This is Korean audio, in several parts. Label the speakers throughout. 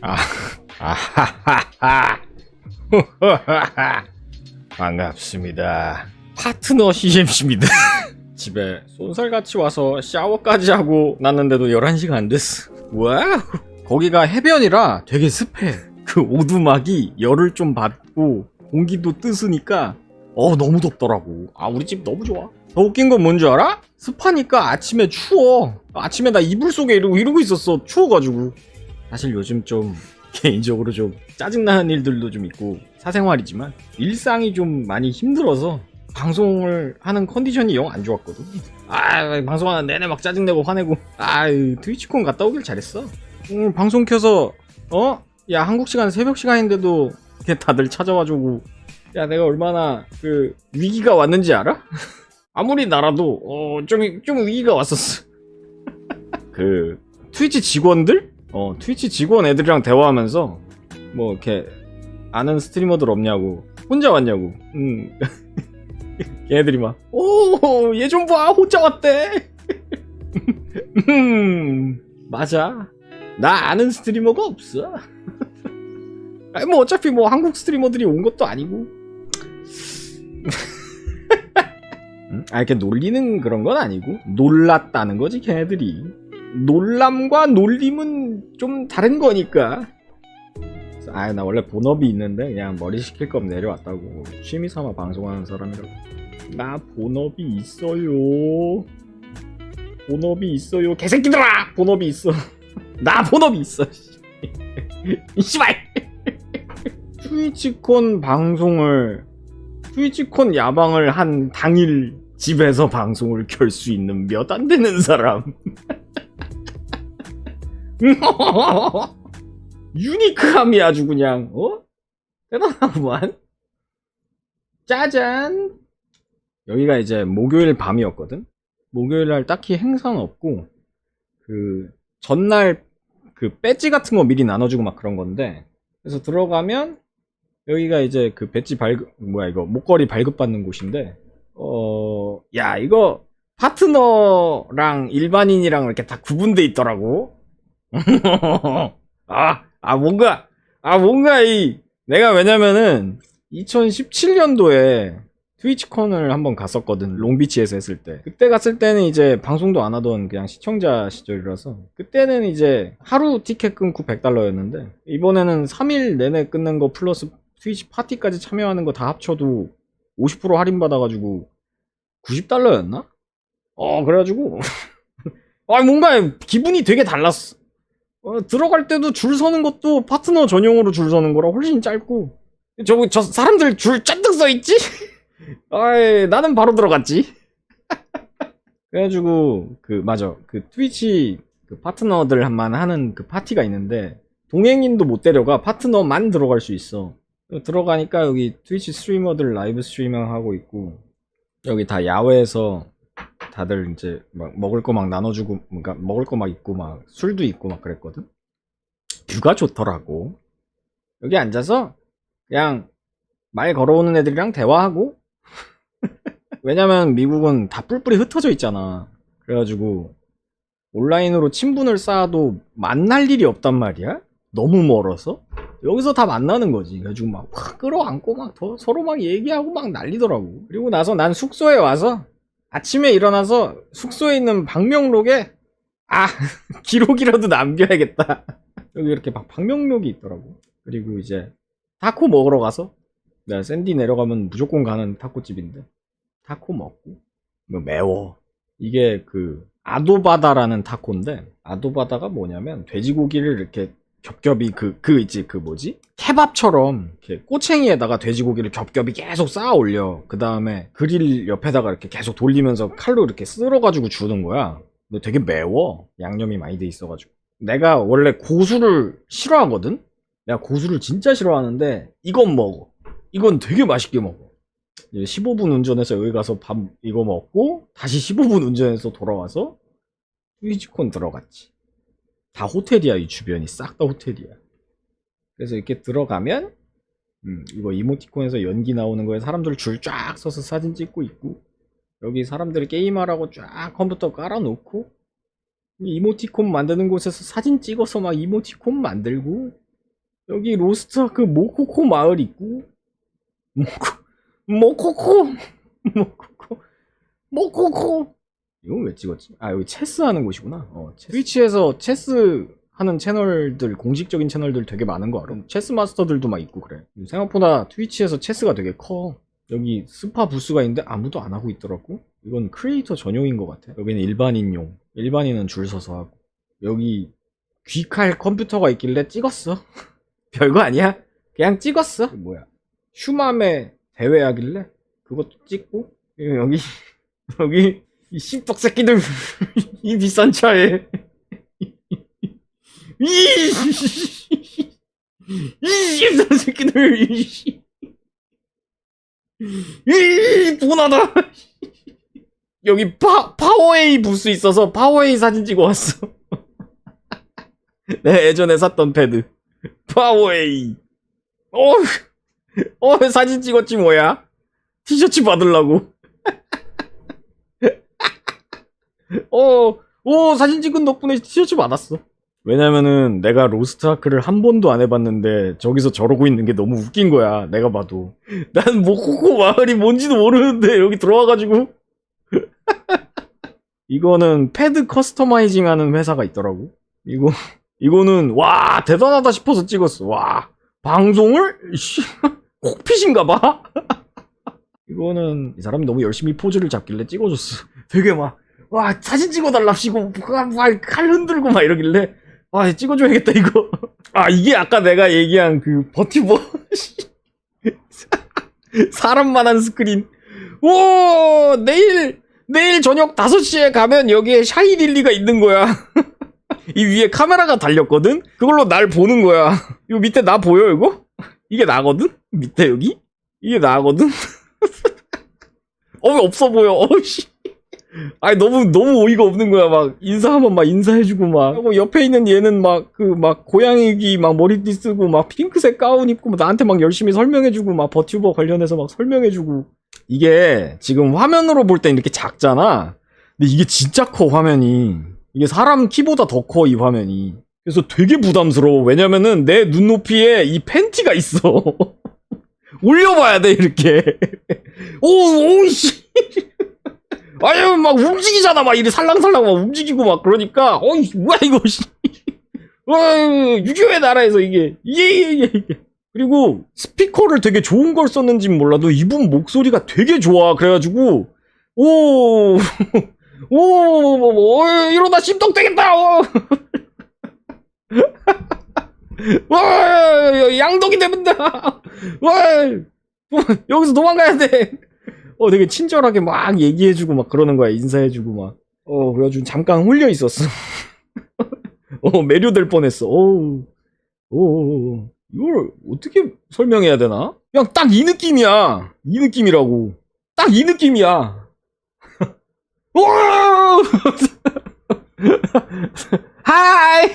Speaker 1: 아, 아하하하. 반갑습니다. 파트너 CMC입니다. 집에 쏜살같이 와서 샤워까지 하고 났는데도 11시가 안 됐어. 와우. 거기가 해변이라 되게 습해. 그 오두막이 열을 좀 받고 공기도 뜨스니까 어 너무 덥더라고. 아 우리 집 너무 좋아. 더 웃긴 건 뭔 줄 알아? 습하니까 아침에 추워. 아침에 나 이불 속에 이러고 이러고 있었어. 추워가지고. 사실 요즘 좀 개인적으로 좀 짜증나는 일들도 좀 있고 사생활이지만 일상이 좀 많이 힘들어서 방송을 하는 컨디션이 영 안 좋았거든. 아 방송하는 내내 막 짜증내고 화내고 아 트위치콘 갔다 오길 잘했어. 오늘 방송 켜서 어? 야 한국 시간 새벽 시간인데도 다들 찾아와주고 야 내가 얼마나 그 위기가 왔는지 알아? 아무리 나라도 어 좀 좀 위기가 왔었어. 그 트위치 직원들 어 트위치 직원 애들이랑 대화하면서 뭐 이렇게 아는 스트리머들 없냐고 혼자 왔냐고. 음. 걔네들이 막 오 얘 좀 봐 혼자 왔대. 음 맞아. 나 아는 스트리머가 없어. 아니 뭐 어차피 뭐 한국 스트리머들이 온 것도 아니고. 음? 아 이렇게 놀리는 그런 건 아니고 놀랐다는 거지 걔네들이 놀람과 놀림은 좀 다른 거니까. 아, 나 원래 본업이 있는데 그냥 머리 식힐 거면 내려왔다고. 취미 삼아 방송하는 사람이라고. 나 본업이 있어요. 본업이 있어요. 개새끼들아! 본업이 있어. 나 본업이 있어. 이 씨발! 트위치콘 방송을 트위치콘 야방을 한 당일 집에서 방송을 켤 수 있는 몇 안 되는 사람. 유니크함이 아주 그냥 어? 대단하구만 짜잔. 여기가 이제 목요일 밤이었거든? 목요일 날 딱히 행사는 없고 그 전날 그 배지 같은 거 미리 나눠주고 막 그런 건데 그래서 들어가면 여기가 이제 그 배지 발급 뭐야 이거 목걸이 발급받는 곳인데 어 야 이거 파트너랑 일반인이랑 이렇게 다 구분돼 있더라고 아, 아, 뭔가, 아, 뭔가 이, 내가 왜냐면은, 2017년도에 트위치콘을 한번 갔었거든. 롱비치에서 했을 때. 그때 갔을 때는 이제 방송도 안 하던 그냥 시청자 시절이라서. 그때는 이제 하루 티켓 끊고 100달러였는데, 이번에는 3일 내내 끊는 거 플러스 트위치 파티까지 참여하는 거 다 합쳐도 50% 할인받아가지고 90달러였나? 어, 그래가지고. 아, 뭔가 기분이 되게 달랐어. 어, 들어갈 때도 줄 서는 것도 파트너 전용으로 줄 서는 거라 훨씬 짧고 저, 저 사람들 줄 짠뜩 서 있지? 아이, 나는 바로 들어갔지. 그래가지고 그 맞아 그 트위치 그 파트너들만 하는 그 파티가 있는데 동행인도 못 데려가 파트너만 들어갈 수 있어. 들어가니까 여기 트위치 스트리머들 라이브 스트리밍 하고 있고 여기 다 야외에서 다들 이제 막 먹을 거 막 나눠주고 그러니까 먹을 거 막 있고 막 술도 있고 막 그랬거든. 뷰가 좋더라고. 여기 앉아서 그냥 말 걸어오는 애들이랑 대화하고 왜냐면 미국은 다 뿔뿔이 흩어져 있잖아. 그래가지고 온라인으로 친분을 쌓아도 만날 일이 없단 말이야. 너무 멀어서 여기서 다 만나는 거지. 그래가지고 막 확 끌어안고 막더 서로 막 얘기하고 막 난리더라고. 그리고 나서 난 숙소에 와서 아침에 일어나서 숙소에 있는 방명록에 아 기록이라도 남겨야겠다. 여기 이렇게 막 방명록이 있더라고. 그리고 이제 타코 먹으러 가서 내가 샌디 내려가면 무조건 가는 타코집인데 타코 먹고 뭐 매워. 이게 그 아도바다라는 타코인데 아도바다가 뭐냐면 돼지고기를 이렇게 겹겹이 그, 그 있지, 그 뭐지? 케밥처럼 이렇게 꼬챙이에다가 돼지고기를 겹겹이 계속 쌓아 올려. 그 다음에 그릴 옆에다가 이렇게 계속 돌리면서 칼로 이렇게 쓸어가지고 주는 거야. 근데 되게 매워. 양념이 많이 돼 있어가지고. 내가 원래 고수를 싫어하거든? 내가 고수를 진짜 싫어하는데, 이건 먹어. 이건 되게 맛있게 먹어. 이제 15분 운전해서 여기 가서 밥 이거 먹고, 다시 15분 운전해서 돌아와서, 트위치콘 들어갔지. 다 호텔이야 이 주변이. 싹 다 호텔이야. 그래서 이렇게 들어가면 음, 이거 이모티콘에서 연기 나오는 거에 사람들 줄 쫙 서서 사진 찍고 있고 여기 사람들이 게임하라고 쫙 컴퓨터 깔아놓고 이모티콘 만드는 곳에서 사진 찍어서 막 이모티콘 만들고 여기 로스트아크 모코코 마을 있고 모코 모코코 모코코 모코코 이건 왜 찍었지? 아 여기 체스 하는 곳이구나. 어, 체스. 트위치에서 체스 하는 채널들 공식적인 채널들 되게 많은 거 알아? 체스 마스터들도 막 있고 그래. 생각보다 트위치에서 체스가 되게 커. 여기 스파 부스가 있는데 아무도 안 하고 있더라고. 이건 크리에이터 전용인 것 같아. 여기는 일반인용. 일반인은 줄 서서 하고. 여기 귀칼 컴퓨터가 있길래 찍었어. 별거 아니야. 그냥 찍었어. 뭐야? 슈맘에 대회 하길래 그것도 찍고 여기 여기 이 씹덕 새끼들 이 비싼 차에. 이 씹덕 새끼들 이이 분하다. 여기 파 파워웨이 부스 있어서 파워웨이 사진 찍어 왔어. 내 예전에 샀던 패드. 파워웨이. 어, 어 사진 찍었지 뭐야? 티셔츠 받으려고 어, 오, 사진 찍은 덕분에 티셔츠 받았어. 왜냐면은 내가 로스트아크를 한 번도 안 해봤는데 저기서 저러고 있는 게 너무 웃긴 거야. 내가 봐도. 난 모코코 마을이 뭔지도 모르는데 여기 들어와가지고. 이거는 패드 커스터마이징 하는 회사가 있더라고. 이거, 이거는, 와, 대단하다 싶어서 찍었어. 와, 방송을? 씨, 콕핏인가 봐? 이거는 이 사람이 너무 열심히 포즈를 잡길래 찍어줬어. 되게 막, 와, 사진 찍어달랍시고, 막, 칼 흔들고 막 이러길래, 아, 찍어줘야겠다, 이거. 아, 이게 아까 내가 얘기한 그 버티버. 사람만한 스크린. 오, 내일, 내일 저녁 5시에 가면 여기에 샤이릴리가 있는 거야. 이 위에 카메라가 달렸거든? 그걸로 날 보는 거야. 요 밑에 나 보여, 이거? 이게 나거든? 밑에 여기? 이게 나거든? 어, 왜 없어 보여? 어씨. 아니 너무 너무 어이가 없는 거야. 막 인사하면 막 인사해주고 막. 하고 옆에 있는 얘는 막 그 막 고양이기 막 머리띠 쓰고 막 핑크색 가운 입고 막 나한테 막 열심히 설명해주고 막 버튜버 관련해서 막 설명해주고. 이게 지금 화면으로 볼 땐 이렇게 작잖아. 근데 이게 진짜 커 화면이. 이게 사람 키보다 더 커 이 화면이. 그래서 되게 부담스러워. 왜냐면은 내 눈높이에 이 팬티가 있어. 올려봐야 돼 이렇게. 오 오씨 아유 막 움직이잖아. 막 이래 살랑살랑 막 움직이고 막 그러니까. 어이 뭐야 이거 씨. 어, 유교의 나라에서 이게. 예예예 이게 그리고 스피커를 되게 좋은 걸 썼는지 몰라도 이분 목소리가 되게 좋아. 그래가지고 오오 오, 이러다 씹덕 되겠다. 어. 와 양덕이 됩니다. 와 여기서 도망가야 돼 어, 되게 친절하게 막 얘기해주고 막 그러는 거야. 인사해주고 막. 어, 그래가지고 잠깐 홀려 있었어. 어, 매료될 뻔했어. 어우, 오, 이걸 어떻게 설명해야 되나? 그냥 딱 이 느낌이야. 이 느낌이라고. 딱 이 느낌이야. 오! 하이!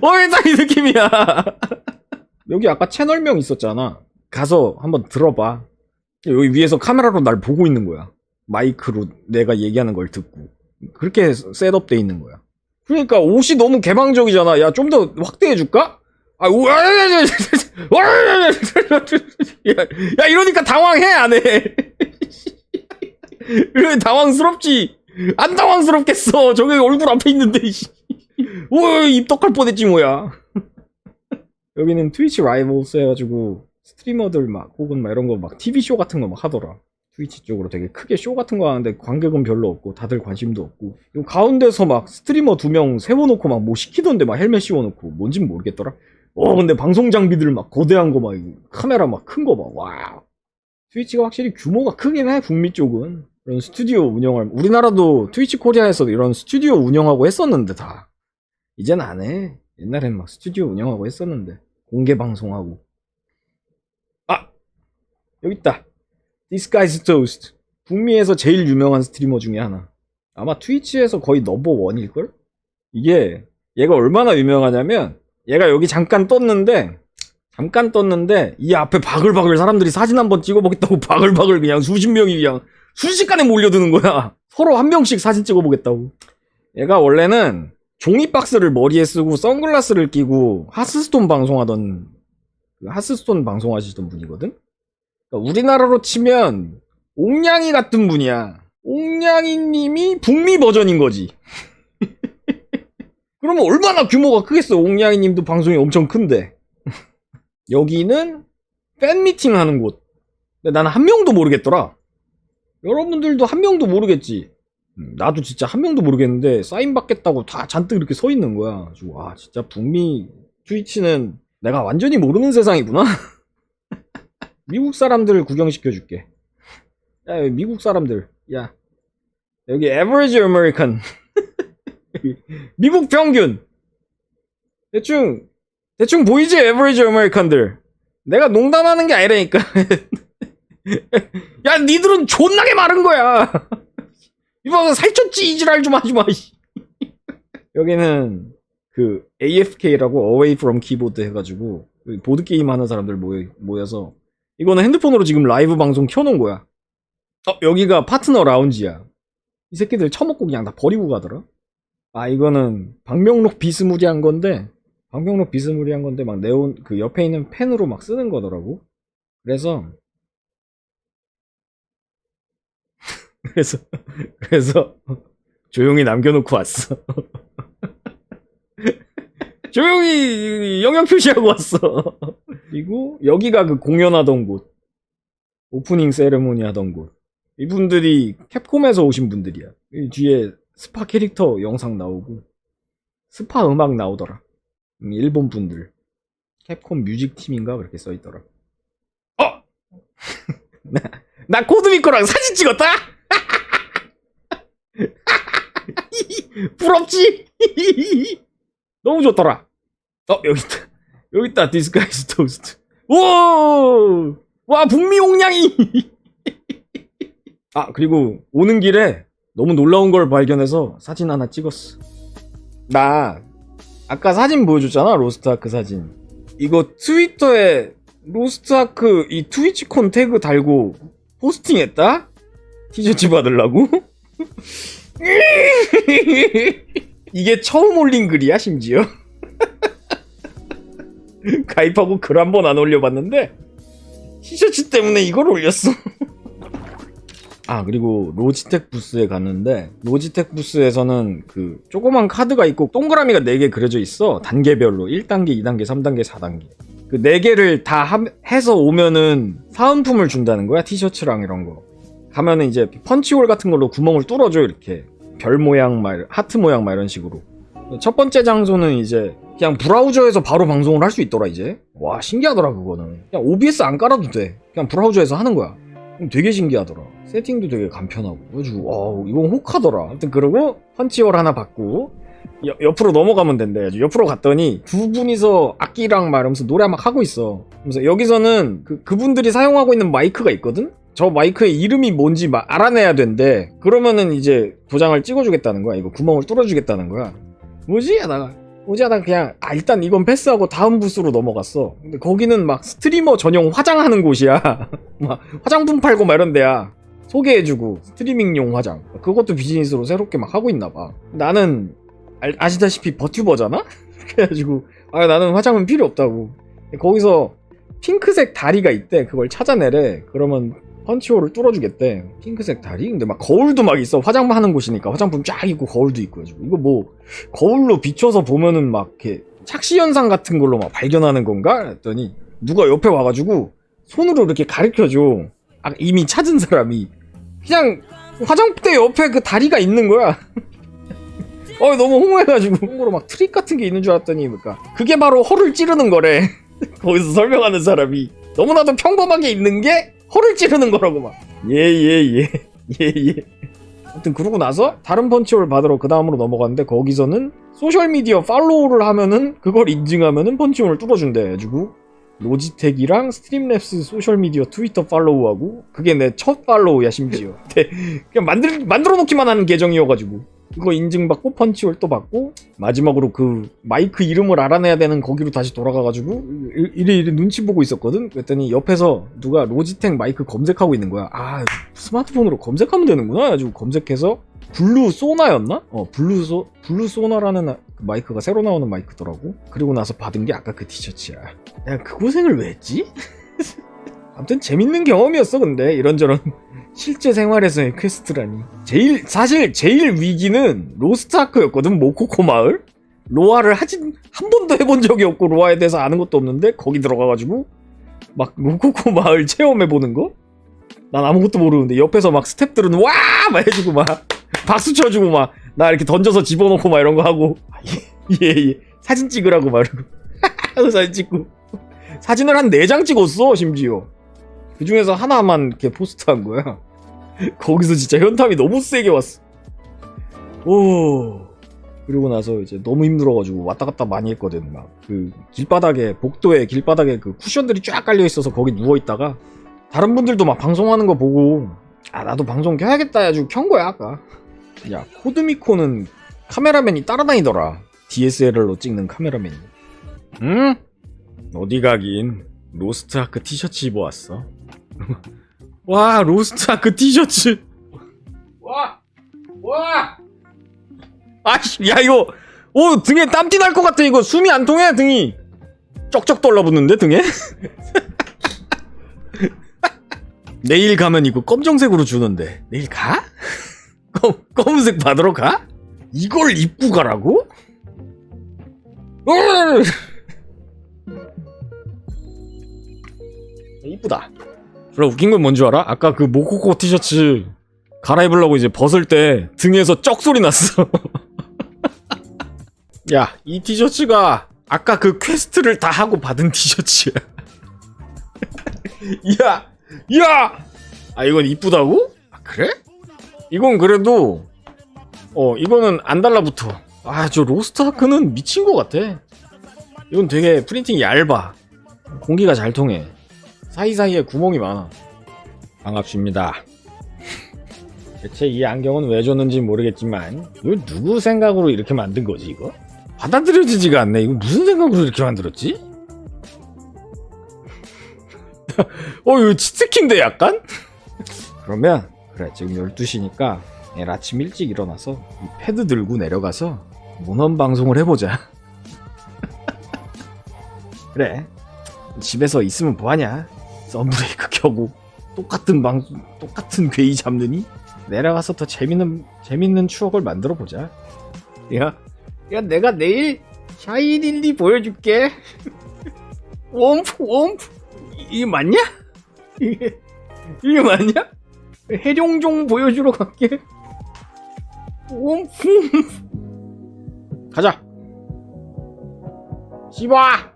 Speaker 1: 어, 딱이 느낌이야. 여기 아까 채널명 있었잖아. 가서 한번 들어봐. 여기 위에서 카메라로 날 보고 있는 거야. 마이크로 내가 얘기하는 걸 듣고. 그렇게 셋업돼 있는 거야. 그러니까 옷이 너무 개방적이잖아. 야, 좀 더 확대해 줄까? 아, 우, 야, 야, 이러니까 당황해, 안 해? 이러면 당황스럽지? 안 당황스럽겠어. 저기 얼굴 앞에 있는데, 오, 입덕할 뻔했지, 뭐야. 여기는 트위치 라이벌스 해가지고, 스트리머들 막 혹은 막 이런 거 막 TV 쇼 같은 거 막 하더라. 트위치 쪽으로 되게 크게 쇼 같은 거 하는데 관객은 별로 없고 다들 관심도 없고 요 가운데서 막 스트리머 두 명 세워놓고 막 뭐 시키던데 막 헬멧 씌워놓고 뭔진 모르겠더라. 어 근데 방송 장비들 막 거대한 거 막 카메라 막 큰 거 막 와. 트위치가 확실히 규모가 크긴 해 북미 쪽은 이런 스튜디오 운영을 우리나라도 트위치 코리아에서 이런 스튜디오 운영하고 했었는데 다 이젠 안 해. 옛날엔 막 스튜디오 운영하고 했었는데 공개 방송하고 여기 있다. This guy's toast. 북미에서 제일 유명한 스트리머 중에 하나. 아마 트위치에서 거의 넘버 원일걸? 이게 얘가 얼마나 유명하냐면 얘가 여기 잠깐 떴는데 잠깐 떴는데 이 앞에 바글바글 사람들이 사진 한번 찍어보겠다고 바글바글 그냥 수십 명이 그냥 순식간에 몰려드는 거야. 서로 한 명씩 사진 찍어보겠다고. 얘가 원래는 종이 박스를 머리에 쓰고 선글라스를 끼고 하스스톤 방송하던 그 하스스톤 방송하시던 분이거든. 그러니까 우리나라로 치면 옥냥이 같은 분이야. 옥냥이님이 북미 버전인 거지. 그러면 얼마나 규모가 크겠어. 옥냥이님도 방송이 엄청 큰데. 여기는 팬 미팅 하는 곳. 근데 나는 한 명도 모르겠더라. 여러분들도 한 명도 모르겠지. 음, 나도 진짜 한 명도 모르겠는데 사인 받겠다고 다 잔뜩 이렇게 서 있는 거야. 와 진짜 북미 트위치는 내가 완전히 모르는 세상이구나. 미국 사람들 구경시켜 줄게. 야 미국 사람들. 야 여기 average American. 미국 평균. 대충 대충 보이지 average American들. 내가 농담하는 게 아니라니까. 야 니들은 존나게 마른 거야. 이봐 살쪘지 이지랄 좀 하지 마. 씨. 여기는 그 AFK라고 Away from Keyboard 해가지고 보드 게임 하는 사람들 모여, 모여서 이거는 핸드폰으로 지금 라이브 방송 켜놓은 거야. 어 여기가 파트너 라운지야. 이 새끼들 처먹고 그냥 다 버리고 가더라. 아 이거는 방명록 비스무리한 건데 방명록 비스무리한 건데 막 네온 그 옆에 있는 펜으로 막 쓰는 거더라고. 그래서 그래서 그래서 조용히 남겨놓고 왔어. 조용히 영역 표시하고 왔어. 그리고 여기가 그 공연하던 곳, 오프닝 세레모니 하던 곳. 이분들이 캡콤에서 오신 분들이야. 이 뒤에 스파 캐릭터 영상 나오고 스파 음악 나오더라. 음, 일본 분들. 캡콤 뮤직 팀인가 그렇게 써 있더라. 어? 나, 나 코드미코랑 사진 찍었다? 부럽지? 너무 좋더라. 어, 여기 있다. 여기 있다. 디스가이스 토스트. 오! 와, 북미 옥냥이! 아, 그리고 오는 길에 너무 놀라운 걸 발견해서 사진 하나 찍었어. 나, 아까 사진 보여줬잖아. 로스트아크 사진. 이거 트위터에 로스트아크 이 트위치콘 태그 달고 포스팅했다? 티셔츠 받으려고? 이게 처음 올린 글이야 심지어 가입하고 글 한 번 안 올려봤는데 티셔츠 때문에 이걸 올렸어. 아 그리고 로지텍 부스에 갔는데 로지텍 부스에서는 그 조그만 카드가 있고 동그라미가 4개 그려져 있어. 단계별로. 1단계 2단계 3단계 4단계. 그 4개를 다 함- 해서 오면은 사은품을 준다는 거야 티셔츠랑 이런 거. 가면은 이제 펀치홀 같은 걸로 구멍을 뚫어줘 이렇게. 별 모양 막 이런- 하트 모양 막 이런 식으로. 첫 번째 장소는 이제 그냥 브라우저에서 바로 방송을 할 수 있더라 이제. 와 신기하더라 그거는. 그냥 OBS 안 깔아도 돼. 그냥 브라우저에서 하는 거야. 되게 신기하더라. 세팅도 되게 간편하고. 그래가지고 와 이건 혹하더라. 아무튼 그러고 펀치홀 하나 받고 여- 옆으로 넘어가면 된대. 옆으로 갔더니 두 분이서 악기랑 말하면서 노래 막 하고 있어. 그래서 여기서는 그, 그분들이 사용하고 있는 마이크가 있거든? 저 마이크의 이름이 뭔지 막 알아내야 된대. 그러면은 이제 도장을 찍어주겠다는 거야. 이거 구멍을 뚫어주겠다는 거야. 뭐지? 하다가 하다가 그냥 아 일단 이건 패스하고 다음 부스로 넘어갔어. 근데 거기는 막 스트리머 전용 화장하는 곳이야. 막 화장품 팔고 막 이런 데야. 소개해주고 스트리밍용 화장. 그것도 비즈니스로 새롭게 막 하고 있나 봐. 나는 알- 아시다시피 버튜버잖아? 그래가지고 아 나는 화장은 필요 없다고. 거기서 핑크색 다리가 있대. 그걸 찾아내래. 그러면 펀치홀을 뚫어주겠대. 핑크색 다리? 근데 막 거울도 막 있어. 화장만 하는 곳이니까 화장품 쫙 있고 거울도 있고 해가지고 이거 뭐 거울로 비춰서 보면은 막 이렇게 착시 현상 같은 걸로 막 발견하는 건가? 했더니 누가 옆에 와가지고 손으로 이렇게 가르쳐줘. 아, 이미 찾은 사람이 그냥 화장대 옆에 그 다리가 있는 거야. 어 너무 홍보해가지고 홍보로 막 트릭 같은 게 있는 줄 알았더니 그러니까 그게 바로 허를 찌르는 거래. 거기서 설명하는 사람이 너무나도 평범하게 있는 게 허를 찌르는 거라고 막. 예, 예, 예. 예, 예. 아무튼 그러고 나서 다른 펀치홀 받으러 그 다음으로 넘어갔는데 거기서는 소셜미디어 팔로우를 하면은 그걸 인증하면은 펀치홀을 뚫어준대 해가지고 로지텍이랑 스트림랩스 소셜미디어 트위터 팔로우하고 그게 내 첫 팔로우야 심지어 근데 그냥 만들, 만들어 놓기만 하는 계정이어가지고 그거 인증받고 펀치홀 또 받고 마지막으로 그 마이크 이름을 알아내야 되는 거기로 다시 돌아가가지고 이- 이리 이리 눈치 보고 있었거든. 그랬더니 옆에서 누가 로지텍 마이크 검색하고 있는 거야. 아 스마트폰으로 검색하면 되는구나. 가지고 검색해서 블루 소나였나? 어 블루 소 블루 소나라는 아- 그 마이크가 새로 나오는 마이크더라고. 그리고 나서 받은 게 아까 그 티셔츠야. 내가 그 고생을 왜 했지? 아무튼 재밌는 경험이었어. 근데 이런저런 실제 생활에서의 퀘스트라니. 제일 사실 제일 위기는 로스트아크였거든. 모코코 마을. 로아를 하진 한 번도 해본 적이 없고 로아에 대해서 아는 것도 없는데 거기 들어가가지고 막 모코코 마을 체험해 보는 거. 난 아무것도 모르는데 옆에서 막 스탭들은 와! 막 해주고 막 박수 쳐주고 막 나 이렇게 던져서 집어넣고 막 이런 거 하고 예예 예. 사진 찍으라고 막 이러고 사진 찍고 사진을 한 4장 찍었어 심지어 그 중에서 하나만 이렇게 포스트한 거야. 거기서 진짜 현탐이 너무 세게 왔어. 오. 그리고 나서 이제 너무 힘들어가지고 왔다 갔다 많이 했거든. 막 그 길바닥에 복도에 길바닥에 그 쿠션들이 쫙 깔려 있어서 거기 누워 있다가 다른 분들도 막 방송하는 거 보고 아 나도 방송 켜야겠다 해가지고 켠 거야 아까. 야 코드미코는 카메라맨이 따라다니더라. DSLR로 찍는 카메라맨이. 응? 어디 가긴 로스트아크 티셔츠 입어왔어 와 로스트아크 티셔츠 와! 와! 아씨 야 이거 오 등에 땀띠 날 것 같아 이거 숨이 안 통해 등이 쩍쩍 떨러붙는데 등에 내일 가면 이거 검정색으로 주는데 내일 가? 검, 검은색 받으러 가? 이걸 입고 가라고? 이쁘다. 그래 웃긴 건 뭔 줄 알아? 아까 그 모코코 티셔츠 갈아입으려고 이제 벗을 때 등에서 쩍 소리 났어. 야, 이 티셔츠가 아까 그 퀘스트를 다 하고 받은 티셔츠야. 야, 야! 아 이건 이쁘다고? 아, 그래? 이건 그래도 어 이거는 안 달라붙어. 아 저 로스트아크는 미친 것 같아. 이건 되게 프린팅이 얇아. 공기가 잘 통해. 사이사이에 구멍이 많아. 반갑습니다. 대체 이 안경은 왜 줬는지 모르겠지만 이거 누구 생각으로 이렇게 만든 거지 이거? 받아들여지지가 않네. 이거 무슨 생각으로 이렇게 만들었지? 어 이거 치트키인데 약간? 그러면 그래 지금 12시니까 내일 아침 일찍 일어나서 이 패드 들고 내려가서 모넌 방송을 해보자 그래 집에서 있으면 뭐하냐 썬브레이크 켜고 똑같은 방송 똑같은 괴이 잡느니 내려가서 더 재밌는 재밌는 추억을 만들어 보자 야, 야 내가 내일 샤이닐리 보여줄게 옴프 옴프 이게 맞냐? 이게 이게 맞냐? 해룡종 보여주러 갈게. 옴프. 가자. 씹어.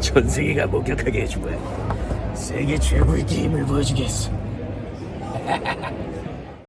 Speaker 2: 전 세계가 목격하게 해준 거야. 세계 최고의 게임을 보여주겠어.